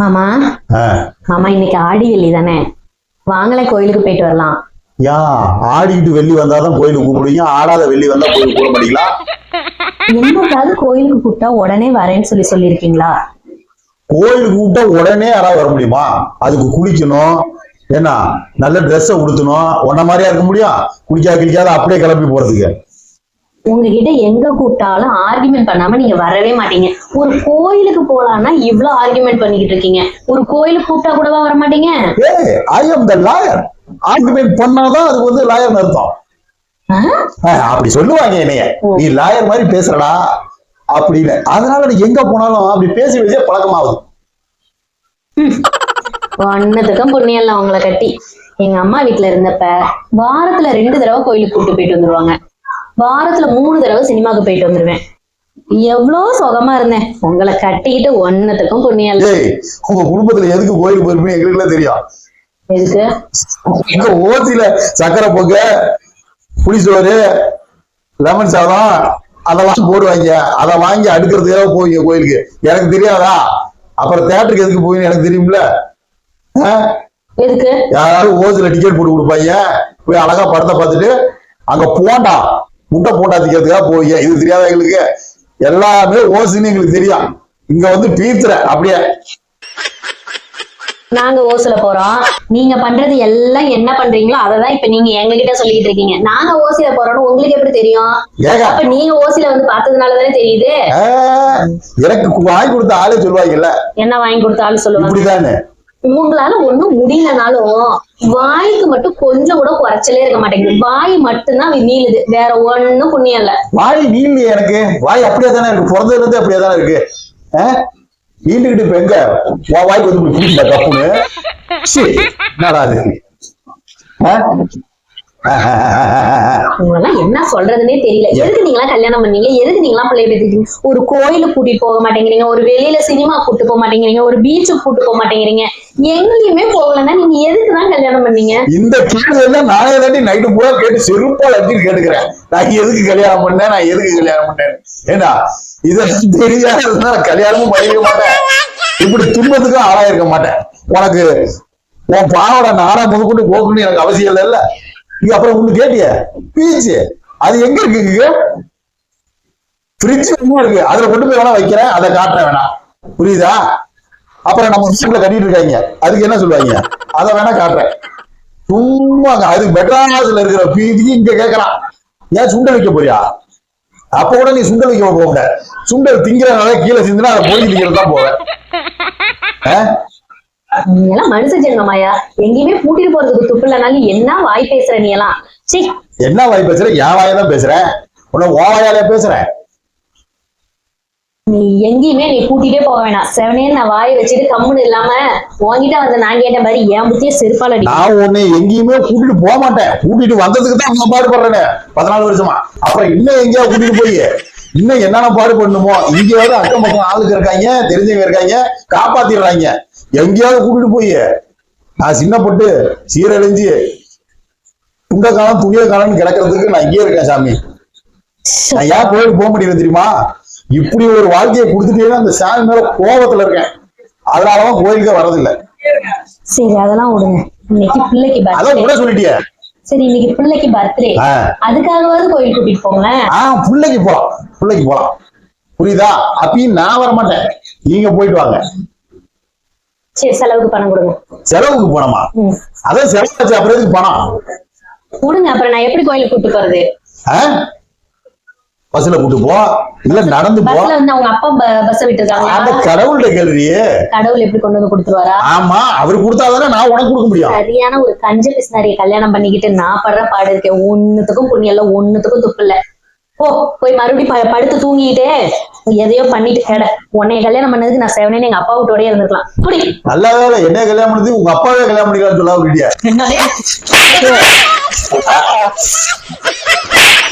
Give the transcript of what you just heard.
மாமா. மாமா இன்னைக்கு ஆடி வெள்ளி தானே? வாங்களே கோயிலுக்கு போயிட்டு வரலாம். யா ஆடிக்கிட்டு வெள்ளி வந்தாதான் கோயிலுக்கு கூப்பிடுவீங்க. ஆடாத வெள்ளி வந்தா கோயிலுக்கு கூப்பிட மாட்டீங்களா? என்னைக்காவது கோயிலுக்கு கூப்பிட்டா உடனே வரேன்னு சொல்லி சொல்லியிருக்கீங்களா? கோயிலுக்கு கூப்பிட்டா உடனே யாராவது வர முடியுமா? அதுக்கு குளிக்கணும். என்ன நல்ல ட்ரெஸ்ஸை உடுத்தணும். உன்ன மாதிரியா இருக்க முடியும். குளிக்காத கிளிக்காத அப்படியே கிளம்பி போறதுக்கு. உங்ககிட்ட எங்க கூப்பிட்டாலும் ஆர்குமெண்ட் பண்ணாம நீங்க வரவே மாட்டீங்க. ஒரு கோயிலுக்கு போலான்னா இவ்ளோ ஆர்குமெண்ட் பண்ணிக்கிட்டு இருக்கீங்க. ஒரு கோயிலுக்கு கூப்பிட்டா கூடவா வர மாட்டீங்க I am the lawyer argument பண்ணாதான் அதுக்கு வந்து லாயர் அர்த்தம். அப்படி சொல்லுவாங்க என்னைய. நீ லாயர் மாதிரி பேசுறடா அப்படின்னு. அதனால நீ எங்க போனாலும் அப்படி பேசி பேசியே பழக்கமாகுது. ஒன்னதுக்கும் புண்ணியம் இல்ல உங்களை கட்டி. எங்க அம்மா வீட்ல இருந்தப்ப வாரத்துல ரெண்டு தடவை கோயிலுக்கு கூப்பிட்டு போயிட்டு வந்துருவாங்க. வாரத்துல மூணு தடவை சினிமாக்கு போயிட்டு வந்துருவேன். எவ்வளவு சுகமா இருந்தேன். உங்களை கட்டிக்கிட்டு ஒன்னதுக்கும் புண்ணியம் உங்க குடும்பத்துல எதுக்கு கோயிலுக்கு போயிருப்பீங்க எங்களுக்குலாம் தெரியும். எதுக்கு? எங்க ஓசியில சக்கரை பொங்க புளிசோறு லெமன் சாதம் அதெல்லாம் போடுவாங்க. அதை வாங்கி அடுக்கிறதுக்காக போவீங்க கோயிலுக்கு. எனக்கு தெரியாதா? அப்புறம் தேட்டருக்கு எதுக்கு போவீங்க எனக்கு தெரியும்ல? எதுக்கு? யாராவது ஓசில டிக்கெட் போட்டு கொடுப்பாங்க. போய் அழகா படத்தை பார்த்துட்டு அங்க போண்டா முட்டை போண்டா திக்கிறதுக்காக போவீங்க? இது தெரியாதா எங்களுக்கு? எல்லாமே ஓசின்னு எங்களுக்கு தெரியும். இங்க வந்து பீத்துற அப்படியே. நாங்க ஓசில போறோம். நீங்க பண்றது எல்லாம் என்ன பண்றீங்களோ அததான் இப்ப நீங்க எங்க கிட்ட சொல்லிட்டு இருக்கீங்க. நாங்க ஓசில போறோம்னு உங்களுக்கு எப்படி தெரியும்? அப்ப நீங்க ஓசில வந்து பார்த்ததுனால தானே தெரியுது எனக்கு வாங்கி கொடுத்த ஆளே சொல்லுவாங்கல்ல. என்ன வாங்கி கொடுத்தாலும் சொல்லுவாங்க? இப்படிதானே? உங்களால ஒண்ணும் முடியலனாலும் வாய்க்கு மட்டும் கொஞ்சம் கூட குறைச்சலே இருக்க மாட்டேங்குது. வாய் மட்டும்தான் நீளுது. வேற ஒண்ணும் புண்ணியம் இல்ல. வாய் நீளு எனக்கு. வாய் அப்படியே தானே இருக்கு. பிறந்ததுல இருந்து அப்படியே தானே இருக்கு. நீண்டுகிட்டு இப்ப எங்க? வாய்க்கு வந்து இப்படி பிடிக்கல கப்புன்னு என்னடா அது? உங்களெல்லாம் என்ன சொல்றதுன்னே தெரியல. எதுக்கு நீங்களாம் கல்யாணம் பண்ணீங்க? எதுக்கு நீங்களாம் பிள்ளைய பெற்றுக்கீங்க ஒரு கோயிலுக்கு கூட்டிட்டு போக மாட்டேங்கிறீங்க. ஒரு வெளியில சினிமா கூட்டு போக மாட்டேங்கிறீங்க. ஒரு பீச்சுக்கு கூட்டு போக மாட்டேங்கிறீங்க. எங்கேயுமே போகலன்னா நீங்க எதுக்கு தான் கல்யாணம் பண்ணீங்க? இந்த கேள்வி எல்லாம் நானே தாண்டி நைட்டு பூரா கேட்டு செருப்பா லட்சின்னு கேட்டுக்கிறேன். நான் எதுக்கு கல்யாணம் பண்ணேன்? நான் எதுக்கு கல்யாணம் பண்ணேன் ஏண்டா? இதெல்லாம் தெரியாததுன்னா நான் கல்யாணமும் பண்ணிக்க மாட்டேன். இப்படி துன்பத்துக்கும் ஆளாயிருக்க மாட்டேன். உனக்கு உன் பாவோட நாடா முதற்கொண்டு போகணும்னு எனக்கு அவசியம் இல்லைல்ல. நீ அப்புறம் ஒண்ணு கேட்டிய? பீச்சு அது எங்க இருக்கு ஃப்ரிட்ஜ் என்ன இருக்கு? அதுல கொண்டு போய் வேணா வைக்கிறேன். அதை காட்டுறேன் வேணாம் புரியுதா? அப்புறம் நம்ம வீட்டுல கட்டிட்டு இருக்காங்க. அதுக்கு என்ன சொல்லுவாங்க? அதை வேணா காட்டுறேன். சும்மா அங்க அது மெட்ராஸ்ல இருக்கிற பீதி இங்க கேக்குறான். ஏன் சுண்டல் வைக்க போறியா? அப்ப கூட நீ சுண்டல் வைக்க போக சுண்டல் திங்கிறனால கீழே சிந்தினா அதை போய் திங்கிறது தான் போவேன். எல்லாம் மனுஷ ஜென்மமாயா? எங்கேயுமே கூட்டிட்டு போறதுக்கு துப்பு இல்லைனாலும் என்ன வாய் பேசுற நீ எல்லாம் சீ என்ன வாய் பேசுற? என் வாயை தான் பேசுறேன் உன்னை ஓ வாயாலே பேசுறேன் நீ எங்கேயுமே நீ கூட்டிட்டே போக வேணாம். செவனே நான் வாயை வச்சுட்டு கம்முன்னு இல்லாம உன்கிட்ட வந்து நான் கேட்ட மாதிரி என் புத்திய செருப்பால் நான் உன்னை எங்கேயுமே கூட்டிட்டு போக மாட்டேன். கூட்டிட்டு வந்ததுக்கு தான் நான் பாடுபடுறேனே. பதினாலு வருஷமா. அப்புறம் இன்னும் எங்கேயா கூட்டிட்டு போய். இன்னும் என்னென்ன பாடு பண்ணுமோ இங்கேயாவது அக்கம் பக்கம் ஆளுங்க இருக்காங்க தெரிஞ்சவங்க இருக்காங்க காப்பாத்திடுறாங்க. எங்கேயாவது கூட்டிட்டு போய் நான் சின்னப்பட்டு சீரழிஞ்சு துண்ட காலம் துணிய காலம்னு கிடக்கிறதுக்கு நான் இங்கே இருக்கேன் சாமி. நான் ஏன் கோயிலுக்கு போக முடியல தெரியுமா? இப்படி ஒரு வாழ்க்கையை கொடுத்துட்டேன்னா அந்த சாமி மேல கோபத்துல இருக்கேன். அதனாலதான் கோயிலுக்கே வரதில்லை சரி அதெல்லாம் விடுங்க. இன்னைக்கு பிள்ளைக்கு அதான் கூட சொல்லிட்டியே. சரி இன்னைக்கு பிள்ளைக்கு பர்த்டே. அதுக்காகவாவது கோயில் கூட்டிட்டு போங்களேன். ஆ பிள்ளைக்கு போலாம். பிள்ளைக்கு போலாம். புரியுதா? அப்பயும் நான் வர மாட்டேன் நீங்க போயிட்டு வாங்க. சரி செலவுக்கு பணம் கொடுங்க. செலவுக்கு போனோமா ம். அதான் செலவு அப்புறம் எதுக்கு பணம்? கொடுங்க அப்புறம் நான் எப்படி கோயிலுக்கு கூட்டு போறது? பஸ்ல கூட்டு போ. இல்ல நடந்து போ. வந்து அவங்க அப்பா பஸ் விட்டுருக்காங்க அந்த கடவுள்கிட்ட கேள்வியே கடவுள் எப்படி கொண்டு வந்து கொடுத்துருவாரா? ஆமா அவர் கொடுத்தாதானே நான் உனக்கு கொடுக்க முடியும். சரியான ஒரு கஞ்ச பிசினாரிய கல்யாணம் பண்ணிக்கிட்டு நான் படுற பாடு இருக்கேன். ஒண்ணுத்துக்கும் புண்ணியம் இல்ல ஒண்ணுத்துக்கும் துப்பு இல்ல. போ போய் மறுபடியும் படுத்து தூங்கிட்டு எதையோ பண்ணிட்டு கேட. உன்னைய கல்யாணம் பண்ணதுக்கு நான் செவனே எங்க அப்பா விட்டோடய இருந்திருக்கலாம். புடி. நல்ல வேலை என்ன கல்யாணம் பண்ணது உங்க அப்பாவே கல்யாணம் பண்ணிக்கலாம்னு சொல்ல